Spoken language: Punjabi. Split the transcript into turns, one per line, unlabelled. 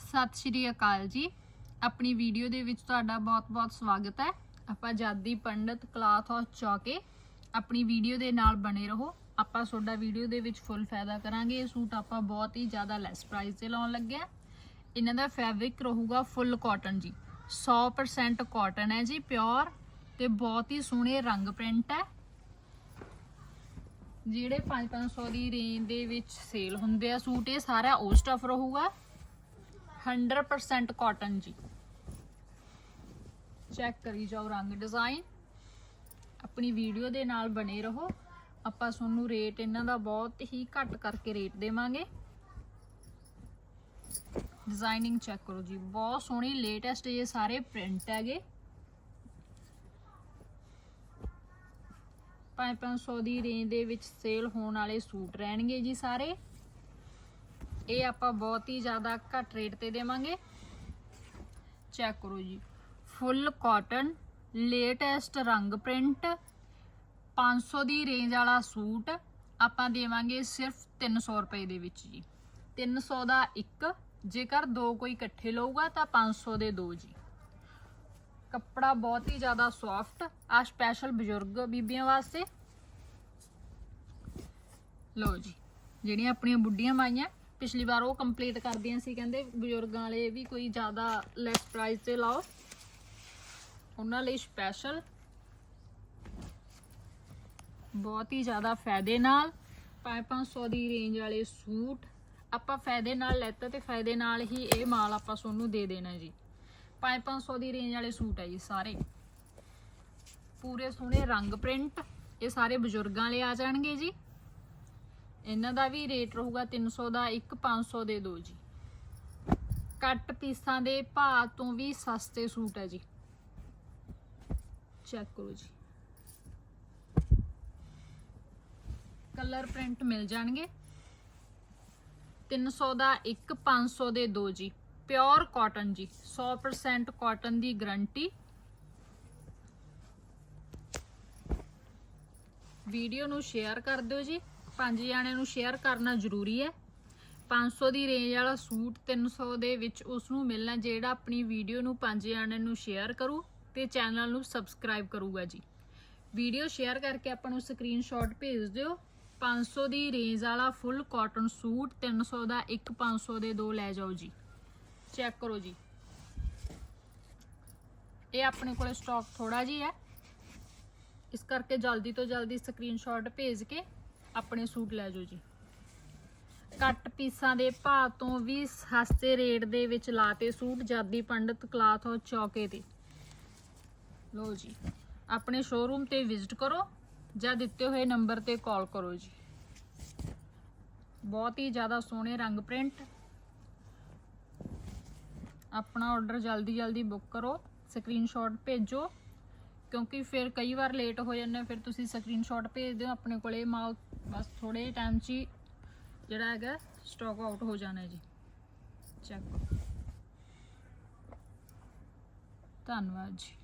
ਸਤਿ ਸ਼੍ਰੀ ਅਕਾਲ ਜੀ। ਆਪਣੀ ਵੀਡੀਓ ਦੇ ਵਿੱਚ ਤੁਹਾਡਾ ਬਹੁਤ-ਬਹੁਤ ਸਵਾਗਤ ਹੈ। ਆਪਾਂ ਜਾਦੀ ਪੰਡਤ ਕਲਾਥ ਹਾਊਸ ਚੌਕੇ ਆਪਣੀ ਵੀਡੀਓ ਦੇ ਨਾਲ ਬਣੇ ਰਹੋ। ਆਪਾਂ ਤੁਹਾਡਾ ਵੀਡੀਓ ਦੇ ਵਿੱਚ ਫੁੱਲ ਫਾਇਦਾ ਕਰਾਂਗੇ। ਇਹ ਸੂਟ ਆਪਾਂ ਬਹੁਤ ਹੀ ਜ਼ਿਆਦਾ ਲੈਸ ਪ੍ਰਾਈਸ ਤੇ ਲਾਉਣ ਲੱਗੇ ਆ ਇਹਨਾਂ ਦਾ ਫੈਬਰਿਕ ਰਹੂਗਾ ਫੁੱਲ ਕਾਟਨ ਜੀ। 100% ਕਾਟਨ ਹੈ ਜੀ ਪਿਓਰ ਤੇ ਬਹੁਤ ਹੀ ਸੋਹਣੇ ਰੰਗ ਪ੍ਰਿੰਟ ਹੈ। ਜਿਹੜੇ 5-500 ਦੀ ਰੇਂਜ ਦੇ ਵਿੱਚ ਸੇਲ ਹੁੰਦੇ ਆ ਸੂਟ, ਇਹ ਸਾਰਾ ਉਹ ਸਟਫ ਰਹੂਗਾ। 100% ਕਾਟਨ ਜੀ। ਚੈੱਕ ਕਰੀ ਜਾਓ ਰੰਗ ਡਿਜ਼ਾਈਨ ਆਪਣੀ ਵੀਡੀਓ ਦੇ ਨਾਲ ਬਣੇ ਰਹੋ। ਆਪਾਂ ਤੁਹਾਨੂੰ ਰੇਟ ਇਹਨਾਂ ਦਾ ਬਹੁਤ ਹੀ ਘੱਟ ਕਰਕੇ ਰੇਟ ਦੇਵਾਂਗੇ। ਡਿਜ਼ਾਈਨਿੰਗ ਚੈੱਕ ਕਰੋ ਜੀ। ਬਹੁਤ ਸੋਹਣੀ ਲੇਟੈਸਟ ਇਹ ਸਾਰੇ ਪ੍ਰਿੰਟ ਹੈਗੇ। 5-500 ਦੀ ਰੇਂਜ ਦੇ ਵਿੱਚ ਸੇਲ ਹੋਣ ਵਾਲੇ ਸੂਟ ਰਹਿਣਗੇ ਜੀ ਸਾਰੇ। ਇਹ ਆਪਾਂ ਬਹੁਤ ਹੀ ਜ਼ਿਆਦਾ ਘੱਟ ਰੇਟ ਤੇ ਦੇਵਾਂਗੇ। ਚੈੱਕ ਕਰੋ ਜੀ। ਫੁੱਲ ਕਾਟਨ ਲੇਟੈਸਟ ਰੰਗ ਪ੍ਰਿੰਟ 500 ਦੀ ਰੇਂਜ ਵਾਲਾ ਸੂਟ ਆਪਾਂ ਦੇਵਾਂਗੇ ਸਿਰਫ 300 ਰੁਪਏ ਦੇ ਵਿੱਚ ਜੀ। 300 ਦਾ ਇੱਕ, ਜੇਕਰ ਦੋ ਕੋਈ ਇਕੱਠੇ ਲਊਗਾ ਤਾਂ 500 ਦੇ ਦੋ ਜੀ। ਕੱਪੜਾ ਬਹੁਤ ਹੀ ਜ਼ਿਆਦਾ ਸੌਫਟ ਆ ਸਪੈਸ਼ਲ ਬਜ਼ੁਰਗ ਬੀਬੀਆਂ ਵਾਸਤੇ। ਲਓ ਜੀ, ਜਿਹੜੀਆਂ ਆਪਣੀਆਂ ਬੁੱਢੀਆਂ ਮਾਈਆਂ ਪਿਛਲੀ ਵਾਰ ਉਹ ਕੰਪਲੀਟ ਕਰਦੀਆਂ ਸੀ, ਕਹਿੰਦੇ ਬਜ਼ੁਰਗਾਂ ਵਾਲੇ ਵੀ ਕੋਈ ਜ਼ਿਆਦਾ ਲੈਸ ਪ੍ਰਾਈਸ ਤੇ ਲਾਓ। ਉਹਨਾਂ ਲਈ ਸਪੈਸ਼ਲ ਬਹੁਤ ਹੀ ਜ਼ਿਆਦਾ ਫਾਇਦੇ ਨਾਲ 5-500 ਦੀ ਰੇਂਜ ਵਾਲੇ ਸੂਟ। ਆਪਾਂ ਫਾਇਦੇ ਨਾਲ ਲੈਤਾ ਤੇ ਫਾਇਦੇ ਨਾਲ ਹੀ ਇਹ ਮਾਲ ਆਪਾਂ ਤੁਹਾਨੂੰ ਦੇ ਦੇਣਾ ਜੀ। 5-500 ਦੀ ਰੇਂਜ ਵਾਲੇ ਸੂਟ ਹੈ ਜੀ ਸਾਰੇ। ਪੂਰੇ ਸੋਹਣੇ ਰੰਗ ਪ੍ਰਿੰਟ ਇਹ ਸਾਰੇ ਬਜ਼ੁਰਗਾਂ ਲਈ ਆ ਜਾਣਗੇ ਜੀ। ਇਹਨਾਂ ਦਾ ਵੀ ਰੇਟ ਰਹੂਗਾ 300 ਦਾ, ਇੱਕ 500 ਦੇ ਦੋ ਜੀ। ਕੱਟ ਪੀਸਾਂ ਦੇ ਭਾਅ ਤੋਂ ਵੀ ਸਸਤੇ ਸੂਟ ਹੈ ਜੀ। ਚੈੱਕ ਕਰੋ ਜੀ। ਕਲਰ ਪ੍ਰਿੰਟ ਮਿਲ ਜਾਣਗੇ। 300 ਦਾ, ਇੱਕ 500 ਦੇ ਦੋ ਜੀ। ਪਿਓਰ ਕਾਟਨ ਜੀ 100% ਕਾਟਨ ਦੀ ਗਰੰਟੀ। ਵੀਡੀਓ ਨੂੰ ਸ਼ੇਅਰ ਕਰ ਦਿਓ ਜੀ। ਪੰਜ ਜਣਿਆਂ ਨੂੰ ਸ਼ੇਅਰ ਕਰਨਾ ਜ਼ਰੂਰੀ ਹੈ। 500 ਦੀ ਰੇਂਜ ਵਾਲਾ ਸੂਟ 300 ਦੇ ਵਿੱਚ ਉਸ ਨੂੰ ਮਿਲਣਾ ਜਿਹੜਾ ਆਪਣੀ ਵੀਡੀਓ ਨੂੰ ਪੰਜ ਜਣਿਆਂ ਨੂੰ ਸ਼ੇਅਰ ਕਰੂ ਤੇ ਚੈਨਲ ਨੂੰ ਸਬਸਕ੍ਰਾਈਬ ਕਰੂਗਾ ਜੀ। ਵੀਡੀਓ ਸ਼ੇਅਰ ਕਰਕੇ ਆਪਾਂ ਨੂੰ ਸਕਰੀਨਸ਼ਾਟ ਭੇਜ ਦਿਓ। 500 ਦੀ ਰੇਂਜ ਵਾਲਾ ਫੁੱਲ ਕਾਟਨ ਸੂਟ 300 ਦਾ ਇੱਕ 500 ਦੇ ਦੋ ਲੈ ਜਾਓ ਜੀ। ਚੈੱਕ ਕਰੋ ਜੀ। ਇਹ ਆਪਣੇ ਕੋਲੇ ਸਟਾਕ ਥੋੜਾ ਜੀ ਹੈ। ਇਸ ਕਰਕੇ ਜਲਦੀ ਤੋਂ ਜਲਦੀ ਸਕਰੀਨਸ਼ਾਟ ਭੇਜ ਕੇ ਆਪਣੇ ਸੂਟ ਲੈ ਜਾਓ ਜੀ। ਕੱਟ ਪੀਸਾਂ ਦੇ ਭਾਅ ਤੋਂ ਵੀ ਸਸਤੇ ਰੇਟ ਦੇ ਵਿੱਚ ਲਾਤੇ ਸੂਟ ਜਾਦੀ ਪੰਡਤ ਕਲਾਥ ਹਾਊਸ ਚੌਕੇ ਤੇ। ਲੋ ਜੀ, ਆਪਣੇ ਸ਼ੋਰੂਮ ਤੇ ਵਿਜ਼ਿਟ ਕਰੋ ਜਾਂ ਦਿੱਤੇ ਹੋਏ ਨੰਬਰ ਤੇ ਕਾਲ ਕਰੋ ਜੀ। ਬਹੁਤ ਹੀ ਜ਼ਿਆਦਾ ਸੋਹਣੇ ਰੰਗ ਪ੍ਰਿੰਟ ਆਪਣਾ ਆਰਡਰ ਜਲਦੀ ਜਲਦੀ ਬੁੱਕ ਕਰੋ ਸਕਰੀਨਸ਼ਾਟ ਭੇਜੋ, ਕਿਉਂਕਿ ਫਿਰ ਕਈ ਵਾਰ ਲੇਟ ਹੋ ਜਾਂਦਾ ਫਿਰ ਤੁਸੀਂ ਸਕਰੀਨਸ਼ਾਟ ਭੇਜ ਦਿਓ, ਆਪਣੇ ਕੋਲੇ ਮਾਲ ਬਸ ਥੋੜੇ ਟਾਈਮ 'ਚ ਹੀ ਜਿਹੜਾ ਹੈਗਾ ਸਟਾਕ ਆਊਟ ਹੋ ਜਾਣਾ ਜੀ। ਚੈੱਕ ਧੰਨਵਾਦ ਜੀ।